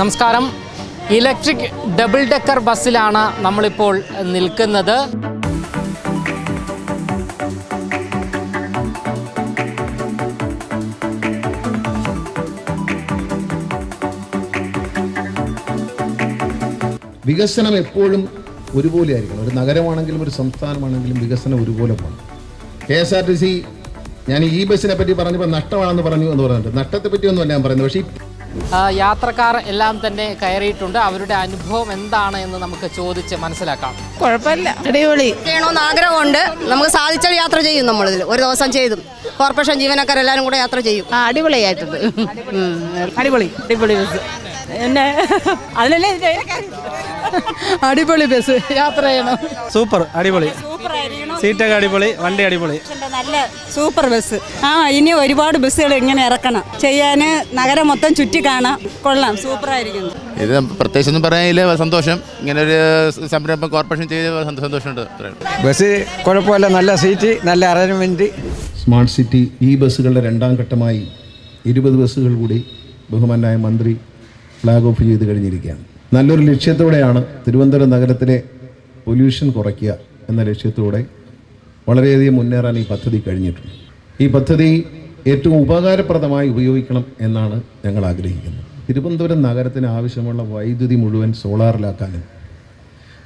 നമസ്കാരം. Electric double decker ബസ്സിലാണ് നമ്മളിപ്പോൾ നിൽക്കുന്നത്. വികസനം എപ്പോഴും ഒരുപോലെ ആയിരിക്കണം. ഒരു നഗരമാണെങ്കിലും ഒരു സംസ്ഥാനമാണെങ്കിലും വികസനം ഒരുപോലെ പോകണം. K S R T C ഞാൻ ഈ ബസ്സിനെ പറ്റി പറഞ്ഞപ്പോൾ നഷ്ടമാണെന്ന് പറഞ്ഞു എന്ന് പറഞ്ഞിട്ടുണ്ട്. നഷ്ടത്തെ പറ്റിയൊന്നുമല്ല ഞാൻ പറയുന്നത്. പക്ഷേ യാത്രക്കാർ എല്ലാം തന്നെ കയറിയിട്ടുണ്ട്. അവരുടെ അനുഭവം എന്താണ് എന്ന് നമുക്ക് ചോദിച്ച് മനസ്സിലാക്കാം. കുഴപ്പമില്ല. അടിപൊളി. ചെയ്യണമെന്ന് ആഗ്രഹമുണ്ട്. നമുക്ക് സാധിച്ചാൽ യാത്ര ചെയ്യും നമ്മളിതിൽ. ഒരു ദിവസം ചെയ്തും. കോർപ്പറേഷൻ ജീവനക്കാർ എല്ലാവരും കൂടെ യാത്ര ചെയ്യും. അടിപൊളിയായിട്ടുണ്ട്. അടിപൊളി. അടിപൊളി. ബസ് എന്നെ അതിനല്ലേ ഇതിന്റെ കാര്യം. അടിപൊളി ബസ് യാത്ര ചെയ്യണം. സൂപ്പർ അടിപൊളി. സീറ്റൊക്കെ അടിപൊളി വണ്ടി അടിപൊളി. നല്ല സൂപ്പർ ബസ് ആ ഇനി ഒരുപാട് ബസ്സുകൾ ഇങ്ങനെ ഇറക്കണം. ചെയ്യാൻ നഗരം മൊത്തം ചുറ്റി കാണാം. കൊള്ളാം സൂപ്പർ സൂപ്പറായിരിക്കുന്നു. ഇത് പ്രത്യേകിച്ച് ഒന്നും പറയാനില്ല സന്തോഷം. ഇങ്ങനെ ഒരു സംരംഭം കോർപ്പറേഷൻ ചെയ്ത് സന്തോഷമുണ്ട്. ബസ് കുഴപ്പമില്ല നല്ല സീറ്റ് നല്ല അറേഞ്ച്മെന്റ് സ്മാർട്ട് സിറ്റി ഈ ബസ്സുകളുടെ രണ്ടാം ഘട്ടമായി ഇരുപത് ബസ്സുകൾ കൂടി ബഹുമാനായ മന്ത്രി ഫ്ലാഗ് ഓഫ് ചെയ്ത് കഴിഞ്ഞിരിക്കുകയാണ്. നല്ലൊരു ലക്ഷ്യത്തോടെയാണ് തിരുവനന്തപുരം നഗരത്തിലെ പൊല്യൂഷൻ കുറയ്ക്കുക എന്ന ലക്ഷ്യത്തോടെ വളരെയധികം മുന്നേറാൻ ഈ പദ്ധതി കഴിഞ്ഞിട്ടുണ്ട്. ഈ പദ്ധതി ഏറ്റവും ഉപകാരപ്രദമായി ഉപയോഗിക്കണം എന്നാണ് ഞങ്ങൾ ആഗ്രഹിക്കുന്നത്. തിരുവനന്തപുരം നഗരത്തിന് ആവശ്യമുള്ള വൈദ്യുതി മുഴുവൻ സോളാറിലാക്കാനും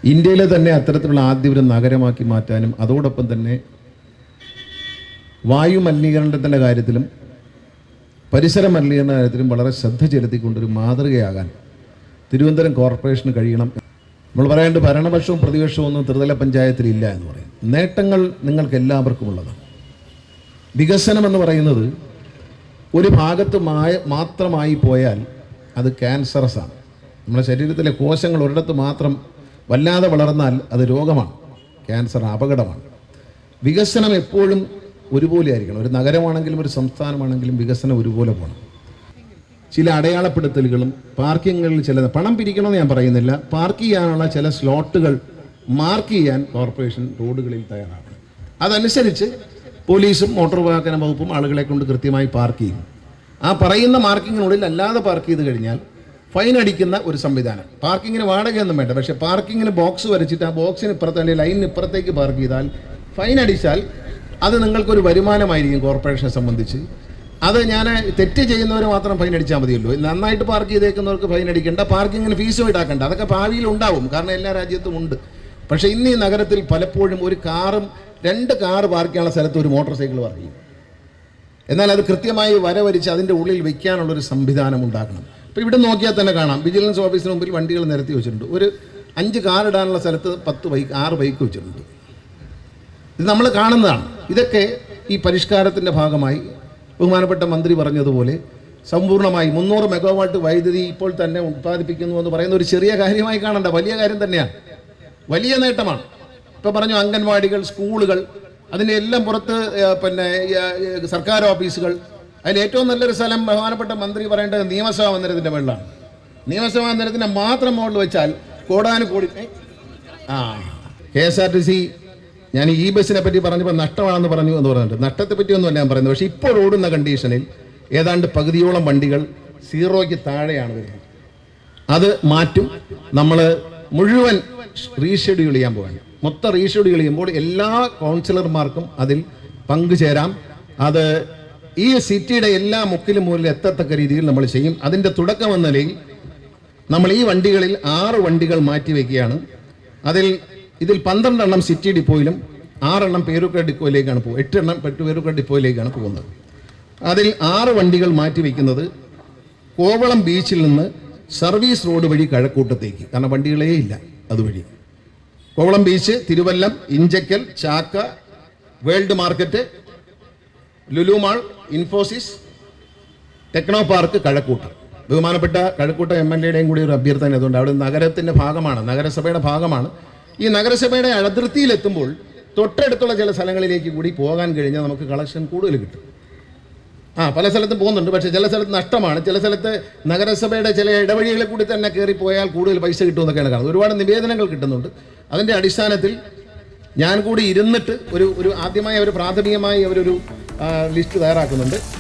ഇന്ത്യയിലെ തന്നെ അത്തരത്തിലുള്ള ആദ്യ ഒരു നഗരമാക്കി മാറ്റാനും അതോടൊപ്പം തന്നെ വായു മലിനീകരണത്തിന്റെ കാര്യത്തിലും പരിസര മലിനീകരണ കാര്യത്തിലും വളരെ ശ്രദ്ധ ചെലുത്തിക്കൊണ്ടൊരു മാതൃകയാകാൻ തിരുവനന്തപുരം കോർപ്പറേഷന് കഴിയണം. നമ്മൾ പറയാണ്ട് ഭരണപക്ഷവും പ്രതിപക്ഷവും ഒന്നും ത്രിതല പഞ്ചായത്തിൽ ഇല്ല എന്ന് പറയും. നേട്ടങ്ങൾ നിങ്ങൾക്ക് എല്ലാവർക്കും ഉള്ളതാണ്. വികസനം എന്ന് പറയുന്നത് ഒരു ഭാഗത്ത് മായ മാത്രമായി പോയാൽ അത് ക്യാൻസറസ് ആണ്. നമ്മുടെ ശരീരത്തിലെ കോശങ്ങൾ ഒരിടത്ത് മാത്രം വല്ലാതെ വളർന്നാൽ അത് രോഗമാണ്. ക്യാൻസർ അപകടമാണ്. വികസനം എപ്പോഴും ഒരുപോലെ ആയിരിക്കണം ഒരു നഗരമാണെങ്കിലും ഒരു സംസ്ഥാനമാണെങ്കിലും വികസനം ഒരുപോലെ പോകണം. ചില അടയാളപ്പെടുത്തലുകളും പാർക്കിങ്ങുകളിൽ ചില പണം പിരിക്കണമെന്ന് ഞാൻ പറയുന്നില്ല. പാർക്ക് ചെയ്യാനുള്ള ചില സ്ലോട്ടുകൾ മാർക്ക് ചെയ്യാൻ കോർപ്പറേഷൻ റോഡുകളിൽ തയ്യാറാണ്. അതനുസരിച്ച് പോലീസും മോട്ടോർ വാഹന വകുപ്പും ആളുകളെ കൊണ്ട് കൃത്യമായി പാർക്ക് ചെയ്യും. ആ പറയുന്ന മാർക്കിങ്ങിനുള്ളിൽ അല്ലാതെ പാർക്ക് ചെയ്ത് കഴിഞ്ഞാൽ ഫൈൻ അടിക്കുന്ന ഒരു സംവിധാനം. പാർക്കിങ്ങിന് വാടകയൊന്നും വേണ്ട. പക്ഷേ പാർക്കിങ്ങിന് ബോക്സ് വരച്ചിട്ട് ആ ബോക്സിന് ഇപ്പുറത്ത് അല്ലെങ്കിൽ ലൈനിന് ഇപ്പുറത്തേക്ക് പാർക്ക് ചെയ്താൽ ഫൈൻ അടിച്ചാൽ അത് നിങ്ങൾക്കൊരു വരുമാനമായിരിക്കും കോർപ്പറേഷനെ സംബന്ധിച്ച്. അത് ഞാൻ തെറ്റ് ചെയ്യുന്നവർ മാത്രം ഫൈൻ അടിച്ചാൽ മതിയല്ലോ. നന്നായിട്ട് പാർക്ക് ചെയ്തേക്കുന്നവർക്ക് ഫൈൻ അടിക്കേണ്ട പാർക്കിങ്ങിന് ഫീസും ഈടാക്കണ്ട അതൊക്കെ ഭാവിയിൽ ഉണ്ടാവും. കാരണം എല്ലാ രാജ്യത്തും ഉണ്ട്. പക്ഷേ ഇന്ന് ഈ നഗരത്തിൽ പലപ്പോഴും ഒരു കാറും രണ്ട് കാറ് പാർക്ക് ചെയ്യാനുള്ള സ്ഥലത്ത് ഒരു മോട്ടോർ സൈക്കിൾ പാർക്ക് ചെയ്യും. എന്നാൽ അത് കൃത്യമായി വരവരിച്ച് അതിന്റെ ഉള്ളിൽ വയ്ക്കാനുള്ളൊരു സംവിധാനം ഉണ്ടാക്കണം. അപ്പോൾ ഇവിടെ നോക്കിയാൽ തന്നെ കാണാം. വിജിലൻസ് ഓഫീസിന് മുമ്പിൽ വണ്ടികൾ നിരത്തി വെച്ചിട്ടുണ്ട്. ഒരു അഞ്ച് കാർ ഇടാനുള്ള സ്ഥലത്ത് പത്ത് ബൈക്ക് ആറ് ബൈക്ക് വെച്ചിട്ടുണ്ട്. ഇത് നമ്മൾ കാണുന്നതാണ്. ഇതൊക്കെ ഈ പരിഷ്കാരത്തിന്റെ ഭാഗമായി ബഹുമാനപ്പെട്ട മന്ത്രി പറഞ്ഞതുപോലെ സമ്പൂർണമായി മുന്നൂറ് മെഗാവാട്ട് വൈദ്യുതി ഇപ്പോൾ തന്നെ ഉത്പാദിപ്പിക്കുന്നു എന്ന് പറയുന്ന ഒരു ചെറിയ കാര്യമായി കാണണ്ട. വലിയ കാര്യം തന്നെയാണ്. വലിയ നേട്ടമാണ്. ഇപ്പോൾ പറഞ്ഞു അംഗൻവാടികൾ സ്കൂളുകൾ അതിന്റെ എല്ലാം പുറത്ത് പിന്നെ സർക്കാർ ഓഫീസുകൾ. അതിൽ ഏറ്റവും നല്ലൊരു സ്ഥലം ബഹുമാനപ്പെട്ട മന്ത്രി പറയേണ്ടത് നിയമസഭാ മന്ദിരത്തിന്റെ മുകളിലാണ്. നിയമസഭാ മന്ദിരത്തിന്റെ മാത്രം മുകളിൽ വെച്ചാൽ കോടാനുകോടി ആ K S R T C ഞാൻ ഈ ബസ്സിനെ പറ്റി പറഞ്ഞപ്പോൾ നഷ്ടമാണെന്ന് പറഞ്ഞു എന്ന് പറഞ്ഞിട്ട് നഷ്ടത്തെ പറ്റിയൊന്നുമല്ല ഞാൻ പറയുന്നത്. പക്ഷേ ഇപ്പോൾ ഓടുന്ന കണ്ടീഷനിൽ ഏതാണ്ട് പകുതിയോളം വണ്ടികൾ സീറോയ്ക്ക് താഴെയാണ് വരുന്നത്. അത് മാറ്റും. നമ്മൾ മുഴുവൻ റീഷെഡ്യൂൾ ചെയ്യാൻ പോവാണ് മൊത്തം റീഷെഡ്യൂൾ ചെയ്യുമ്പോൾ എല്ലാ കൗൺസിലർമാർക്കും അതിൽ പങ്കുചേരാം. അത് ഈ സിറ്റിയുടെ എല്ലാ മുക്കിലും മുകളിൽ എത്തത്തക്ക രീതിയിൽ നമ്മൾ ചെയ്യും. അതിന്റെ തുടക്കം എന്ന നിലയിൽ നമ്മൾ ഈ വണ്ടികളിൽ ആറ് വണ്ടികൾ മാറ്റി വയ്ക്കുകയാണ്. അതിൽ ഇതിൽ പന്ത്രണ്ടെണ്ണം സിറ്റി ഡിപ്പോയിലും ആറെണ്ണം പേരുക്ക ഡിപ്പോയിലേക്കാണ് പോകുന്നത്. എട്ടെണ്ണം പെട്ടു പേരുക്ക ഡിപ്പോയിലേക്കാണ് പോകുന്നത്. അതിൽ ആറ് വണ്ടികൾ മാറ്റി വയ്ക്കുന്നത് കോവളം ബീച്ചിൽ നിന്ന് സർവീസ് റോഡ് വഴി കഴക്കൂട്ടത്തേക്ക്. കാരണം വണ്ടികളേ ഇല്ല അതുവഴി. Kovalam beach Thiruvallam Injakkal Chakka world market Lulu mall Infosys Technopark Kazhakkoottam. ബഹുമാനപ്പെട്ട കഴക്കൂട്ടം എം എൽ എയുടെയും കൂടി ഒരു അഭ്യർത്ഥന അതുകൊണ്ട് അവിടെ നഗരത്തിന്റെ ഭാഗമാണ് നഗരസഭയുടെ ഭാഗമാണ്. ഈ നഗരസഭയുടെ അതിർത്തിയിലെത്തുമ്പോൾ തൊട്ടടുത്തുള്ള ചില സ്ഥലങ്ങളിലേക്ക് കൂടി പോകാൻ കഴിഞ്ഞാൽ നമുക്ക് കളക്ഷൻ കൂടുതൽ കിട്ടും. ആ പല സ്ഥലത്തും പോകുന്നുണ്ട്. പക്ഷേ ചില സ്ഥലത്ത് നഷ്ടമാണ്. ചില സ്ഥലത്ത് നഗരസഭയുടെ ചില ഇടവഴികളിൽ കൂടി തന്നെ കയറി പോയാൽ കൂടുതൽ പൈസ കിട്ടുമെന്നൊക്കെയാണ് കാണുന്നത്. ഒരുപാട് നിവേദനങ്ങൾ കിട്ടുന്നുണ്ട്. അതിന്റെ അടിസ്ഥാനത്തിൽ ഞാൻ കൂടി ഇരുന്നിട്ട് ഒരു ഒരു ആദ്യമായി അവർ പ്രാഥമികമായി അവരൊരു ലിസ്റ്റ് തയ്യാറാക്കുന്നുണ്ട്.